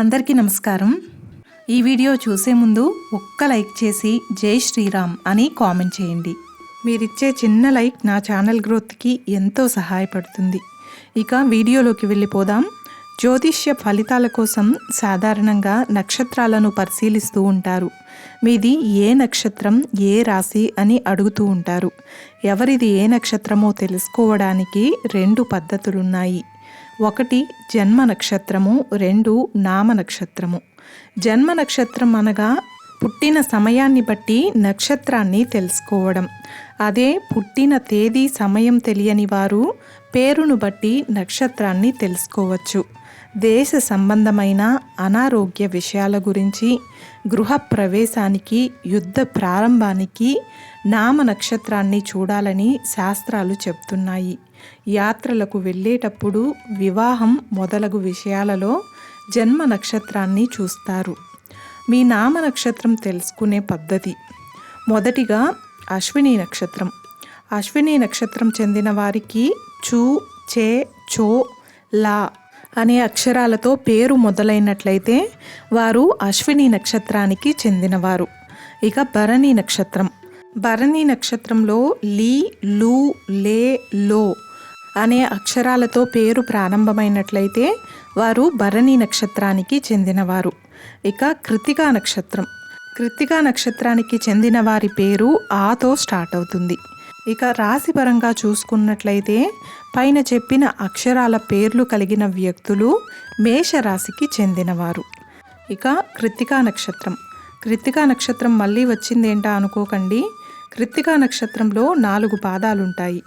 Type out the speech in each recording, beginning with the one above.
అందరికీ నమస్కారం. ఈ వీడియో చూసే ముందు ఒక్క లైక్ చేసి జై శ్రీరామ్ అని కామెంట్ చేయండి. మీరిచ్చే చిన్న లైక్ నా ఛానల్ గ్రోత్కి ఎంతో సహాయపడుతుంది. ఇక వీడియోలోకి వెళ్ళిపోదాం. జ్యోతిష్య ఫలితాల కోసం సాధారణంగా నక్షత్రాలను పరిశీలిస్తూ ఉంటారు. మీది ఏ నక్షత్రం ఏ రాశి అని అడుగుతూ ఉంటారు. ఎవరిది ఏ నక్షత్రమో తెలుసుకోవడానికి రెండు పద్ధతులున్నాయి. ఒకటి జన్మ నక్షత్రము రెండు నామ నక్షత్రము. జన్మ నక్షత్రం అనగా పుట్టిన సమయాన్ని బట్టి నక్షత్రాన్ని తెలుసుకోవడం. అదే పుట్టిన తేదీ సమయం తెలియని వారు పేరును బట్టి నక్షత్రాన్ని తెలుసుకోవచ్చు. దేశ సంబంధమైన అనారోగ్య విషయాల గురించి గృహ ప్రవేశానికి యుద్ధ ప్రారంభానికి నామ నక్షత్రాన్ని చూడాలని శాస్త్రాలు చెప్తున్నాయి. యాత్రలకు వెళ్ళేటప్పుడు వివాహం మొదలగు విషయాలలో జన్మ నక్షత్రాన్ని చూస్తారు. మీ నామ నక్షత్రం తెలుసుకునే పద్ధతి. మొదటిగా అశ్విని నక్షత్రం. అశ్విని నక్షత్రం చెందిన వారికి చూ చే చో లా అనే అక్షరాలతో పేరు మొదలైనట్లయితే వారు అశ్విని నక్షత్రానికి చెందినవారు. ఇక భరణి నక్షత్రం. భరణి నక్షత్రంలో లీ లూ లే లో అనే అక్షరాలతో పేరు ప్రారంభమైనట్లయితే వారు భరణి నక్షత్రానికి చెందినవారు. ఇక కృతికా నక్షత్రం. కృతికా నక్షత్రానికి చెందిన వారి పేరు ఆతో స్టార్ట్ అవుతుంది. ఇక రాశిపరంగా చూసుకున్నట్లయితే పైన చెప్పిన అక్షరాల పేర్లు కలిగిన వ్యక్తులు మేషరాశికి చెందినవారు. ఇక కృత్తికా నక్షత్రం. కృత్తికా నక్షత్రం మళ్ళీ వచ్చిందేంటా అనుకోకండి. కృత్తికా నక్షత్రంలో నాలుగు పాదాలుంటాయి.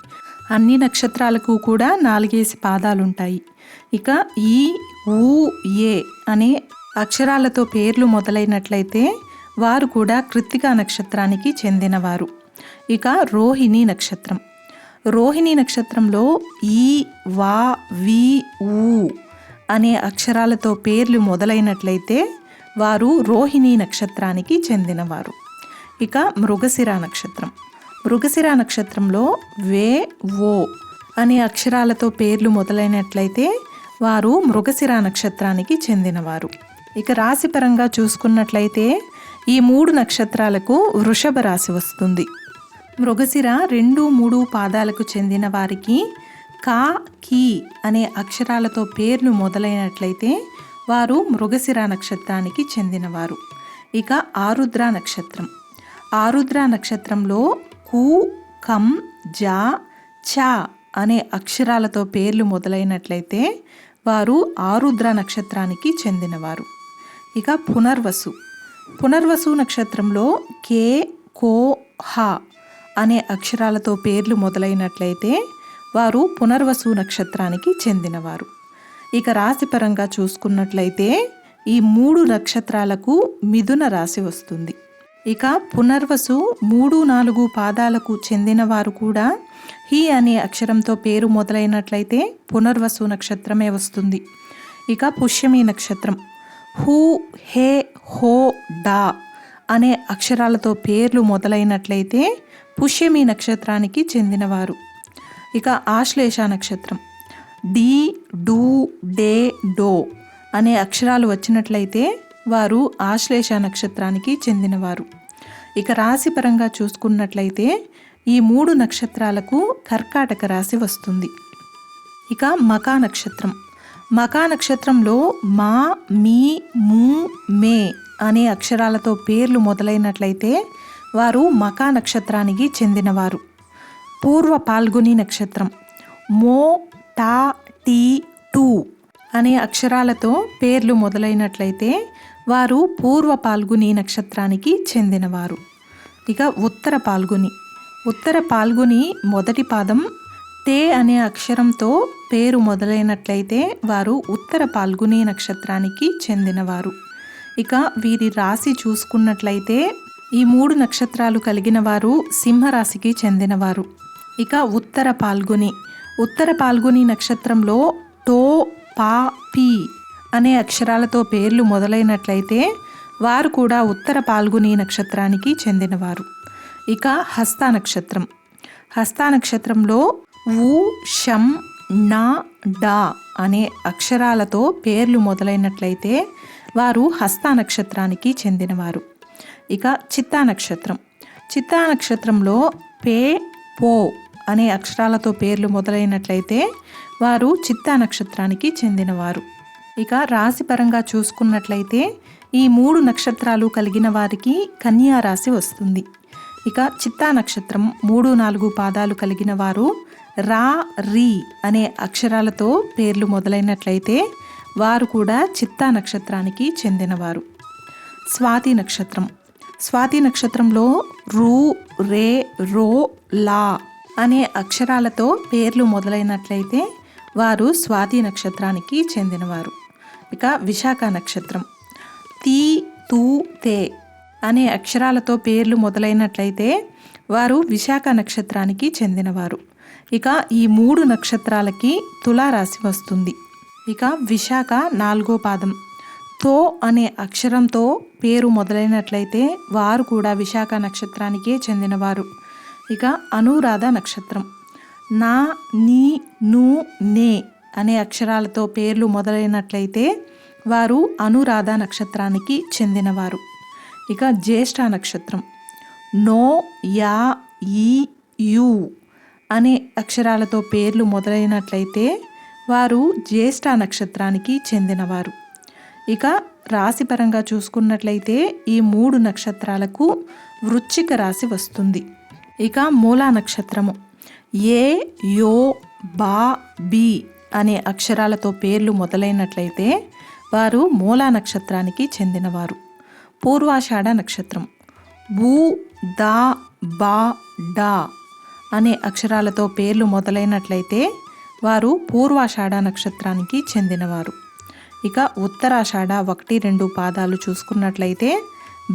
అన్ని నక్షత్రాలకు కూడా నాలుగేసి పాదాలుంటాయి. ఇక ఈ ఊ ఏ అనే అక్షరాలతో పేర్లు మొదలైనట్లయితే వారు కూడా కృత్తికా నక్షత్రానికి చెందినవారు. ఇక రోహిణి నక్షత్రం. రోహిణి నక్షత్రంలో ఈ వా వి ఊ అనే అక్షరాలతో పేర్లు మొదలైనట్లయితే వారు రోహిణి నక్షత్రానికి చెందినవారు. ఇక మృగశిర నక్షత్రం. మృగశిర నక్షత్రంలో వే ఓ అనే అక్షరాలతో పేర్లు మొదలైనట్లయితే వారు మృగశిర నక్షత్రానికి చెందినవారు. ఇక రాశిపరంగా చూసుకున్నట్లయితే ఈ మూడు నక్షత్రాలకు వృషభ రాశి వస్తుంది. మృగశిర రెండు మూడు పాదాలకు చెందిన వారికి కా కీ అనే అక్షరాలతో పేర్లు మొదలైనట్లయితే వారు మృగశిర నక్షత్రానికి చెందినవారు. ఇక ఆరుద్ర నక్షత్రం. ఆరుద్ర నక్షత్రంలో కు కం జా చ అనే అక్షరాలతో పేర్లు మొదలైనట్లయితే వారు ఆరుద్ర నక్షత్రానికి చెందినవారు. ఇక పునర్వసు. పునర్వసు నక్షత్రంలో కే కో హ అనే అక్షరాలతో పేర్లు మొదలైనట్లయితే వారు పునర్వసు నక్షత్రానికి చెందినవారు. ఇక రాశిపరంగా చూసుకున్నట్లయితే ఈ మూడు నక్షత్రాలకు మిథున రాశి వస్తుంది. ఇక పునర్వసు మూడు నాలుగు పాదాలకు చెందిన వారు కూడా హీ అనే అక్షరంతో పేరు మొదలైనట్లయితే పునర్వసు నక్షత్రమే వస్తుంది. ఇక పుష్యమి నక్షత్రం హూ హే హో డా అనే అక్షరాలతో పేర్లు మొదలైనట్లయితే పుష్యమి నక్షత్రానికి చెందినవారు. ఇక ఆశ్లేష నక్షత్రం. డి డూ డే డో అనే అక్షరాలు వచ్చినట్లయితే వారు ఆశ్లేష నక్షత్రానికి చెందినవారు. ఇక రాశిపరంగా చూసుకున్నట్లయితే ఈ మూడు నక్షత్రాలకు కర్కాటక రాశి వస్తుంది. ఇక మకా నక్షత్రం. మకా నక్షత్రంలో మా మీ ము మే అనే అక్షరాలతో పేర్లు మొదలైనట్లయితే వారు మకా నక్షత్రానికి చెందినవారు. పూర్వ పాల్గొని నక్షత్రం. మో టా టీ టూ అనే అక్షరాలతో పేర్లు మొదలైనట్లయితే వారు పూర్వ పాల్గొని నక్షత్రానికి చెందినవారు. ఇక ఉత్తర పాల్గొని. ఉత్తర పాల్గొని మొదటి పాదం తే అనే అక్షరంతో పేరు మొదలైనట్లయితే వారు ఉత్తర పాల్గొని నక్షత్రానికి చెందినవారు. ఇక వీరి రాశి చూసుకున్నట్లయితే ఈ మూడు నక్షత్రాలు కలిగిన వారు సింహరాశికి చెందినవారు. ఇక ఉత్తర పాల్గొని ఉత్తర పాల్గొని నక్షత్రంలో టో పా పి అనే అక్షరాలతో పేర్లు మొదలైనట్లయితే వారు కూడా ఉత్తర పాల్గొని నక్షత్రానికి చెందినవారు. ఇక హస్త నక్షత్రం. హస్త నక్షత్రంలో ఊ షం నా డా అనే అక్షరాలతో పేర్లు మొదలైనట్లయితే వారు హస్త నక్షత్రానికి చెందినవారు. ఇక చిత్తా నక్షత్రం. చిత్తా నక్షత్రంలో పే పో అనే అక్షరాలతో పేర్లు మొదలైనట్లయితే వారు చిత్తా నక్షత్రానికి చెందినవారు. ఇక రాశిపరంగా చూసుకున్నట్లయితే ఈ మూడు నక్షత్రాలు కలిగిన వారికి కన్యా రాశి వస్తుంది. ఇక చిత్తా నక్షత్రం మూడు నాలుగు పాదాలు కలిగిన వారు రా రీ అనే అక్షరాలతో పేర్లు మొదలైనట్లయితే వారు కూడా చిత్తా నక్షత్రానికి చెందినవారు. స్వాతి నక్షత్రం స్వాతి నక్షత్రంలో రూ రే రో లా అనే అక్షరాలతో పేర్లు మొదలైనట్లయితే వారు స్వాతి నక్షత్రానికి చెందినవారు. ఇక విశాఖ నక్షత్రం. తీ తూ తే అనే అక్షరాలతో పేర్లు మొదలైనట్లయితే వారు విశాఖ నక్షత్రానికి చెందినవారు. ఇక ఈ మూడు నక్షత్రాలకి తులారాశి వస్తుంది. ఇక విశాఖ నాలుగో పాదం. తో అనే అక్షరంతో పేరు మొదలైనట్లయితే వారు కూడా విశాఖ నక్షత్రానికే చెందినవారు. ఇక అనురాధ నక్షత్రం. నా నీ ను నే అనే అక్షరాలతో పేర్లు మొదలైనట్లయితే వారు అనురాధ నక్షత్రానికి చెందినవారు. ఇక జ్యేష్ఠ నక్షత్రం. నో యా ఈ యు అనే అక్షరాలతో పేర్లు మొదలైనట్లయితే వారు జ్యేష్ఠ నక్షత్రానికి చెందినవారు. ఇక రాశిపరంగా చూసుకున్నట్లయితే ఈ మూడు నక్షత్రాలకు వృచ్చిక రాశి వస్తుంది. ఇక మూలా నక్షత్రము. ఏ యో బా బి అనే అక్షరాలతో పేర్లు మొదలైనట్లయితే వారు మూలా నక్షత్రానికి చెందినవారు. పూర్వాషాఢ నక్షత్రం. బూ దా బా డా అనే అక్షరాలతో పేర్లు మొదలైనట్లయితే వారు పూర్వాషాఢ నక్షత్రానికి చెందినవారు. ఇక ఉత్తరాషాఢ ఒకటి రెండు పాదాలు చూసుకున్నట్లయితే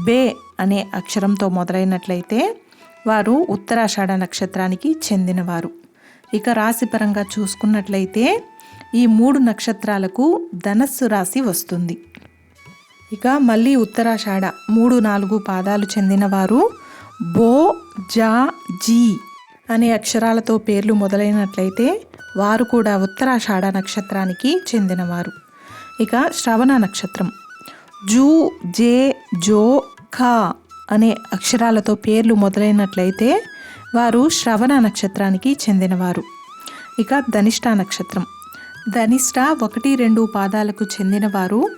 బే అనే అక్షరంతో మొదలైనట్లయితే వారు ఉత్తరాషాఢ నక్షత్రానికి చెందినవారు. ఇక రాశిపరంగా చూసుకున్నట్లయితే ఈ మూడు నక్షత్రాలకు ధనస్సు రాశి వస్తుంది. ఇక మళ్ళీ ఉత్తరాషాఢ మూడు నాలుగు పాదాలు చెందినవారు బో జా జీ అనే అక్షరాలతో పేర్లు మొదలైనట్లయితే వారు కూడా ఉత్తరాషాఢ నక్షత్రానికి చెందినవారు. ఇక శ్రవణ నక్షత్రం. జూ జే జో ఖా అనే అక్షరాలతో పేర్లు మొదలైనట్లయితే వారు శ్రవణ నక్షత్రానికి చెందినవారు. ఇక ధనిష్ట నక్షత్రం. ధనిష్ట ఒకటి రెండు పాదాలకు చెందినవారు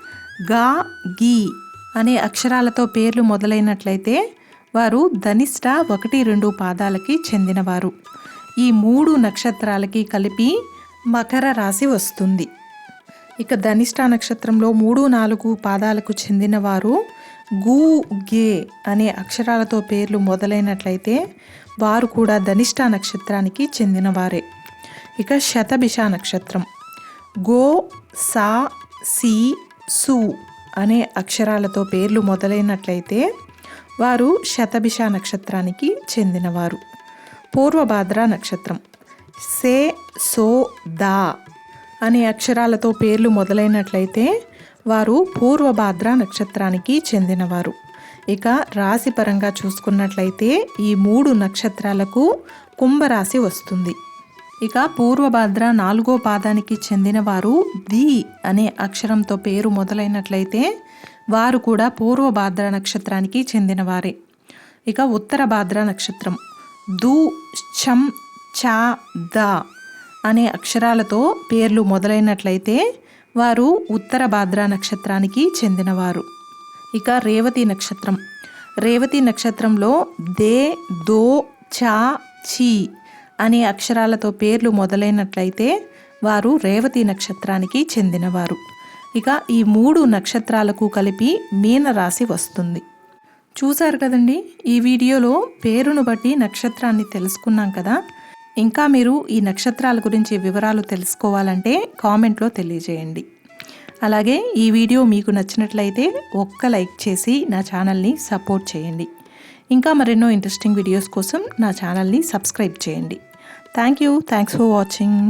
గా గీ అనే అక్షరాలతో పేర్లు మొదలైనట్లయితే వారు ధనిష్ట ఒకటి రెండు పాదాలకి చెందినవారు. ఈ మూడు నక్షత్రాలకి కలిపి మకర రాశి వస్తుంది. ఇక ధనిష్ట నక్షత్రంలో మూడు నాలుగు పాదాలకు చెందినవారు గు గే అనే అక్షరాలతో పేర్లు మొదలైనట్లయితే వారు కూడా ధనిష్ట నక్షత్రానికి చెందినవారే. ఇక శతభిష నక్షత్రం. గో సా సి సు అనే అక్షరాలతో పేర్లు మొదలైనట్లయితే వారు శతభిష నక్షత్రానికి చెందినవారు. పూర్వభాద్ర నక్షత్రం. సే సో దా అనే అక్షరాలతో పేర్లు మొదలైనట్లయితే వారు పూర్వభాద్ర నక్షత్రానికి చెందినవారు. ఇక రాశి పరంగా చూసుకున్నట్లయితే ఈ మూడు నక్షత్రాలకు కుంభరాశి వస్తుంది. ఇక పూర్వభాద్ర నాలుగో పాదానికి చెందినవారు ది అనే అక్షరంతో పేరు మొదలైనట్లయితే వారు కూడా పూర్వభాద్ర నక్షత్రానికి చెందినవారే. ఇక ఉత్తర భాద్ర నక్షత్రం. దు ఛం చా ద. అనే అక్షరాలతో పేర్లు మొదలైనట్లయితే వారు ఉత్తర భాద్రా నక్షత్రానికి చెందినవారు. ఇక రేవతి నక్షత్రం. రేవతి నక్షత్రంలో దే దో చా చీ అనే అక్షరాలతో పేర్లు మొదలైనట్లయితే వారు రేవతి నక్షత్రానికి చెందినవారు. ఇక ఈ మూడు నక్షత్రాలకు కలిపి మీన రాశి వస్తుంది. చూశారు కదండి? ఈ వీడియోలో పేరును బట్టి నక్షత్రాన్ని తెలుసుకున్నాం కదా? ఇంకా మీరు ఈ నక్షత్రాల గురించి వివరాలు తెలుసుకోవాలంటే కామెంట్లో తెలియజేయండి. అలాగే ఈ వీడియో మీకు నచ్చినట్లయితే ఒక్క లైక్ చేసి నా ఛానల్ని సపోర్ట్ చేయండి. ఇంకా మరెన్నో ఇంట్రెస్టింగ్ వీడియోస్ కోసం నా ఛానల్ని సబ్స్క్రైబ్ చేయండి. Thank you. Thanks for watching.